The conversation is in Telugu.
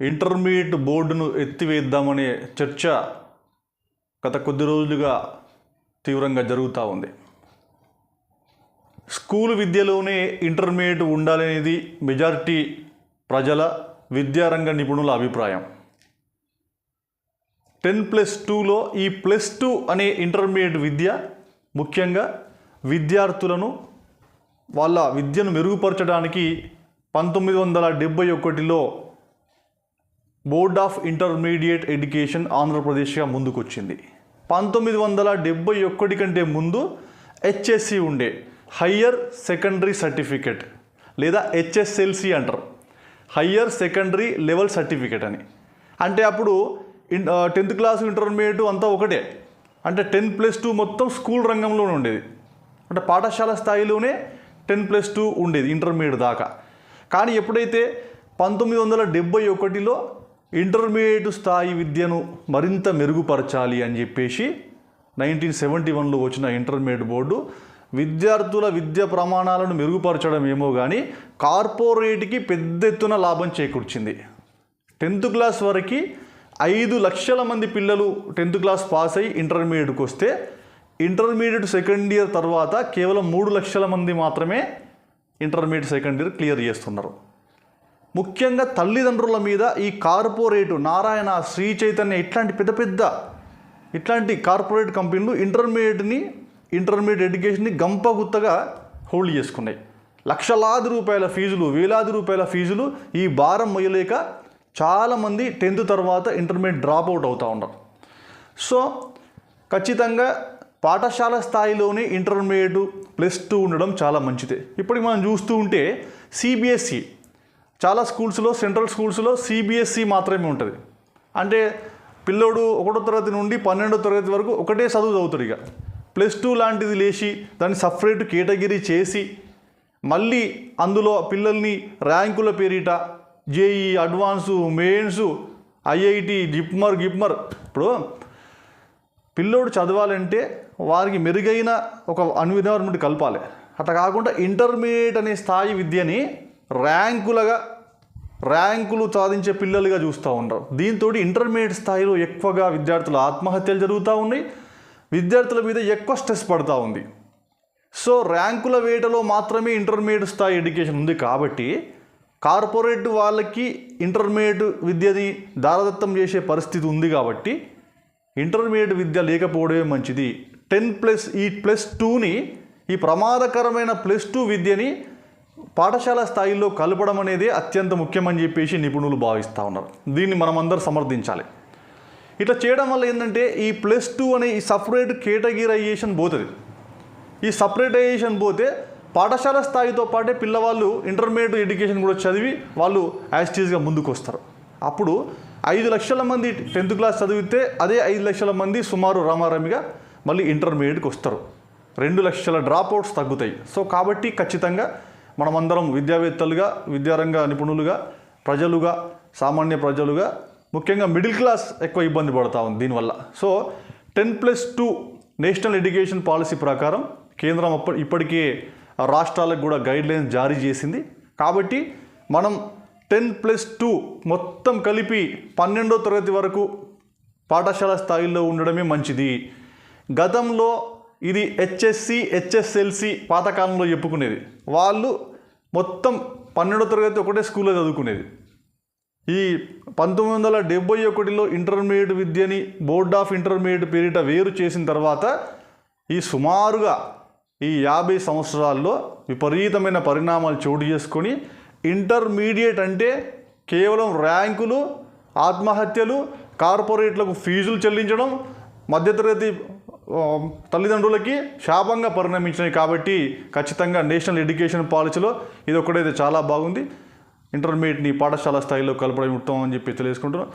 ఇంటర్మీడియట్ బోర్డును ఎత్తివేద్దామనే చర్చ గత కొద్ది రోజులుగా తీవ్రంగా జరుగుతూ ఉంది. స్కూల్ విద్యలోనే ఇంటర్మీడియట్ ఉండాలనేది మెజారిటీ ప్రజల విద్యారంగ నిపుణుల అభిప్రాయం. టెన్ ప్లస్ టూలో ఈ ప్లస్ టూ అనే ఇంటర్మీడియట్ విద్య ముఖ్యంగా విద్యార్థులను వాళ్ళ విద్యను మెరుగుపరచడానికి పంతొమ్మిది వందల డెబ్బై ఒకటిలో బోర్డ్ ఆఫ్ ఇంటర్మీడియట్ ఎడ్యుకేషన్ ఆంధ్రప్రదేశ్గా ముందుకొచ్చింది. పంతొమ్మిది వందల డెబ్బై ఒక్కటి కంటే ముందు హెచ్ఎస్సి ఉండే హయ్యర్ సెకండరీ సర్టిఫికెట్ లేదా హెచ్ఎస్ఎల్సి అంటారు. హయ్యర్ సెకండరీ లెవెల్ సర్టిఫికెట్ అని. అంటే అప్పుడు ఇన్ టెన్త్ క్లాస్ ఇంటర్మీడియట్ అంతా ఒకటే. అంటే టెన్ ప్లస్ టూ మొత్తం స్కూల్ రంగంలోనే ఉండేది. అంటే పాఠశాల స్థాయిలోనే టెన్ ప్లస్ టూ ఉండేది ఇంటర్మీడియట్ దాకా. కానీ ఎప్పుడైతే పంతొమ్మిది వందల డెబ్బై ఒకటిలో ఇంటర్మీడియట్ స్థాయి విద్యను మరింత మెరుగుపరచాలి అని చెప్పేసి నైన్టీన్ సెవెంటీ వన్లో వచ్చిన ఇంటర్మీడియట్ బోర్డు విద్యార్థుల విద్య ప్రమాణాలను మెరుగుపరచడం ఏమో కానీ కార్పొరేట్కి పెద్ద ఎత్తున లాభం చేకూర్చింది. టెన్త్ క్లాస్ వరకు ఐదు లక్షల మంది పిల్లలు టెన్త్ క్లాస్ పాస్ అయ్యి ఇంటర్మీడియట్కి వస్తే ఇంటర్మీడియట్ సెకండ్ ఇయర్ తర్వాత కేవలం మూడు లక్షల మంది మాత్రమే ఇంటర్మీడియట్ సెకండ్ ఇయర్ క్లియర్ చేస్తున్నారు. ముఖ్యంగా తల్లిదండ్రుల మీద ఈ కార్పొరేటు నారాయణ శ్రీ చైతన్య ఇట్లాంటి పెద్ద పెద్ద ఇట్లాంటి కార్పొరేట్ కంపెనీలు ఇంటర్మీడియట్ని ఇంటర్మీడియట్ ఎడ్యుకేషన్ని గంపగుత్తగా హోల్డ్ చేసుకున్నాయి. లక్షలాది రూపాయల ఫీజులు వేలాది రూపాయల ఫీజులు ఈ భారం మొయ్యలేక చాలామంది టెన్త్ తర్వాత ఇంటర్మీడియట్ డ్రాప్ అవుట్ అవుతూ ఉన్నారు. సో ఖచ్చితంగా పాఠశాల స్థాయిలోనే ఇంటర్మీడియట్ ప్లస్ టూ ఉండడం చాలా మంచిదే. ఇప్పటికి మనం చూస్తూ ఉంటే సిబిఎస్ఈ చాలా స్కూల్స్లో సెంట్రల్ స్కూల్స్లో సిబిఎస్ఈ మాత్రమే ఉంటుంది. అంటే పిల్లోడు ఒకటో తరగతి నుండి పన్నెండో తరగతి వరకు ఒకటే చదువు చదువుతాడు ఇక. ప్లస్ టూ లాంటిది లేచి దాన్ని సపరేట్ కేటగిరీ చేసి మళ్ళీ అందులో పిల్లల్ని ర్యాంకుల పేరిట JE advance mains IIT JIPMER గిప్మర్. ఇప్పుడు పిల్లోడు చదవాలంటే వారికి మెరుగైన ఒక ఎన్విరాన్మెంట్ కలపాలి. అట్లా కాకుండా ఇంటర్మీడియట్ అనే స్థాయి విద్యని ర్యాంకులుగా ర్యాంకులు సాధించే పిల్లలుగా చూస్తూ ఉన్నారు. దీంతో ఇంటర్మీడియట్ స్థాయిలో ఎక్కువగా విద్యార్థుల ఆత్మహత్యలు జరుగుతూ ఉన్నాయి. విద్యార్థుల మీద ఎక్కువ స్ట్రెస్ పడుతూ ఉంది. సో ర్యాంకుల వేటలో మాత్రమే ఇంటర్మీడియట్ స్థాయి ఎడ్యుకేషన్ ఉంది కాబట్టి కార్పొరేట్ వాళ్ళకి ఇంటర్మీడియట్ విద్యని దారదత్తం చేసే పరిస్థితి ఉంది కాబట్టి ఇంటర్మీడియట్ విద్య లేకపోవడమే మంచిది. టెన్ ప్లస్ ఈ ప్లస్ టూని ఈ ప్రమాదకరమైన ప్లస్ టూ విద్యని పాఠశాల స్థాయిలో కలపడం అనేది అత్యంత ముఖ్యమని చెప్పేసి నిపుణులు భావిస్తూ ఉన్నారు. దీన్ని మనమందరం సమర్థించాలి. ఇట్లా చేయడం వల్ల ఏంటంటే ఈ ప్లస్ టూ అనే ఈ సపరేట్ కేటగిరైజేషన్ పోతుంది. ఈ సపరేటైజేషన్ పోతే పాఠశాల స్థాయితో పాటే పిల్లవాళ్ళు ఇంటర్మీడియట్ ఎడ్యుకేషన్ కూడా చదివి వాళ్ళు యాస్టీజ్గా ముందుకు వస్తారు అప్పుడు ఐదు లక్షల మంది టెన్త్ క్లాస్ చదివితే అదే ఐదు లక్షల మంది సుమారు రామారామిగా మళ్ళీ ఇంటర్మీడియట్కి వస్తారు. రెండు లక్షల డ్రాప్ అవుట్స్ తగ్గుతాయి. సో కాబట్టి ఖచ్చితంగా మనమందరం విద్యావేత్తలుగా విద్యారంగ నిపుణులుగా ప్రజలుగా సామాన్య ప్రజలుగా ముఖ్యంగా మిడిల్ క్లాస్ ఎక్కువ ఇబ్బంది పడతా ఉంది దీనివల్ల. So ten plus two national education policy ప్రకారం కేంద్రం అప్ప ఇప్పటికే రాష్ట్రాలకు కూడా గైడ్లైన్స్ జారీ చేసింది. కాబట్టి మనం టెన్ ప్లస్ టూ మొత్తం కలిపి పన్నెండో తరగతి వరకు పాఠశాల స్థాయిలో ఉండడమే మంచిది. గతంలో ఇది హెచ్ఎస్సి హెచ్ఎస్ఎల్సి పాతకాలంలో చెప్పుకునేది. వాళ్ళు మొత్తం పన్నెండో తరగతి ఒకటే స్కూల్లో చదువుకునేది. ఈ పంతొమ్మిది వందల డెబ్బై ఒకటిలో ఇంటర్మీడియట్ విద్యని బోర్డ్ ఆఫ్ ఇంటర్మీడియట్ పేరిట వేరు చేసిన తర్వాత ఈ సుమారుగా ఈ యాభై సంవత్సరాల్లో విపరీతమైన పరిణామాలు చోటు చేసుకొని ఇంటర్మీడియట్ అంటే కేవలం ర్యాంకులు ఆత్మహత్యలు కార్పొరేట్లకు ఫీజులు చెల్లించడం మధ్యతరగతి తల్లిదండ్రులకి శాపంగా పరిణమించినాయి కాబట్టి ఖచ్చితంగా నేషనల్ ఎడ్యుకేషన్ పాలసీలో ఇది ఒకటైతే చాలా బాగుంది. ఇంటర్మీడియట్ని పాఠశాల స్థాయిలో కలపడం ఉత్తమం అని చెప్పి తెలియజేసుకుంటున్నాం.